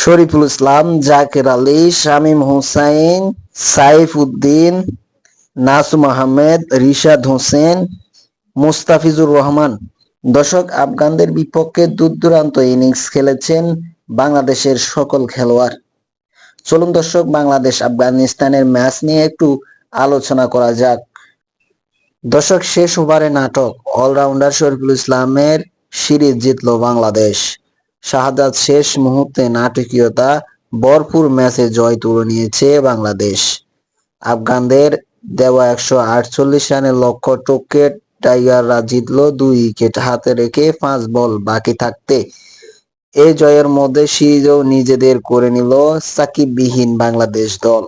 শরীফুল ইসলাম, জাকের আলী, শামীম হুসাইন, সাইফ উদ্দিন, নাসুম আহমেদ, রিশাদ হোসেন, মুস্তাফিজুর রহমান। দর্শক, আফগানদের বিপক্ষে দূরদূরান্ত ইনিংস খেলেছেন বাংলাদেশের সকল খেলোয়াড়। চলুন দর্শক, বাংলাদেশ আফগানিস্তানের ম্যাচ নিয়ে একটু আলোচনা করা যাক। দর্শক, শেষ ওভারে নাটক, অলরাউন্ডার শরীফুল ইসলামের সিরিজ জিতল বাংলাদেশ। শাহাদাত শেষ মুহূর্তে নাটকীয়তা ভরপুর ম্যাচে জয় তুলে নিয়েছে বাংলাদেশ। আফগানদের দেওয়া একশো আটচল্লিশ রানের লক্ষ্য টপকে টাইগাররা জিতল দুই উইকেট হাতে রেখে পাঁচ বল বাকি থাকতে। এই জয়ের মধ্যে সিরিজও নিজেদের করে নিল সাকিববিহীন বাংলাদেশ দল।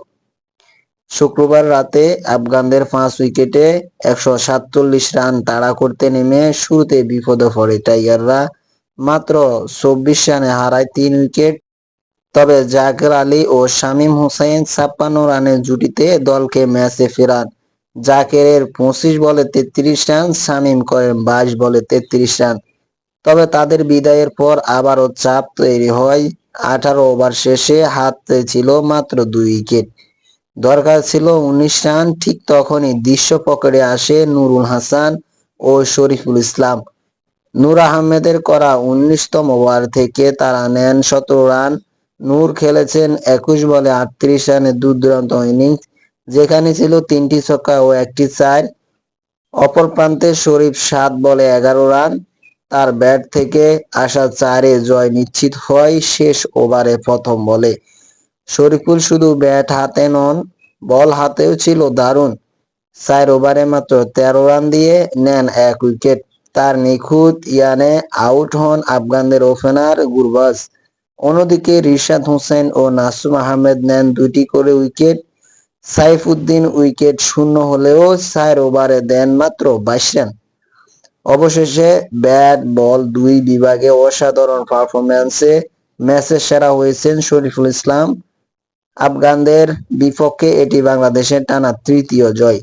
শুক্রবার রাতে আফগানদের পাঁচ উইকেটে একশো সাতচল্লিশ রান তাড়া করতে নেমে শুরুতে বিপদে পড়ে টাইগাররা। মাত্র চব্বিশ রানে হারায় তিন উইকেট। তবে জাকের আলী ও শামীম হোসেন ছাপ্পান্ন রানের জুটিতে দলকে ম্যাচে ফেরান। জাকেরের পঁচিশ বলে তেত্রিশ রান, শামীম করেন বাইশ বলে তেত্রিশ রান। তবে তাদের বিদায়ের পর আবারও চাপ তৈরি হয়। আঠারো ওভার শেষে হাতে ছিল মাত্র দুই উইকেট। দরকার ছিল উনিশ রান, ঠিক তখনই দৃশ্য পকেটে আসে নুরুল হাসান ও শরীফুল ইসলাম। নূর আহমেদের করা উনিশতম ওভার থেকে তারা নেন সতেরো রান। নূর খেলেছেন একুশ বলে আটত্রিশ রানের দুর্দান্ত ইনিংস, যেখানে ছিল তিনটি ছক্কা ও একটি চার। অপর প্রান্তে শরীফ সাত বলে এগারো রান। তার ব্যাট থেকে আসা চারে জয় নিশ্চিত হয় শেষ ওভারে প্রথম বলে। শরীফুল শুধু ব্যাট হাতে নন, বল হাতেও ছিল দারুণ। চার ওভারে মাত্র তেরো রান দিয়ে নেন এক উইকেট। তার নিখুঁত ইয়ানে আউট হন আফগানদের ওপেনার গুরবাজ। অন্যদিকে রিশাদ হোসেন ও নাসুম আহমেদ নেন দুটি করে উইকেট। সাইফুদ্দিন উইকেট শূন্য হলেও চার ওভারে দেন মাত্র বাইশ রান। অবশেষে ব্যাট, বল দুই বিভাগে অসাধারণ পারফরম্যান্সে ম্যাচের সেরা হয়েছেন শরীফুল ইসলাম। আফগানদের বিপক্ষে এটি বাংলাদেশের টানা তৃতীয় জয়।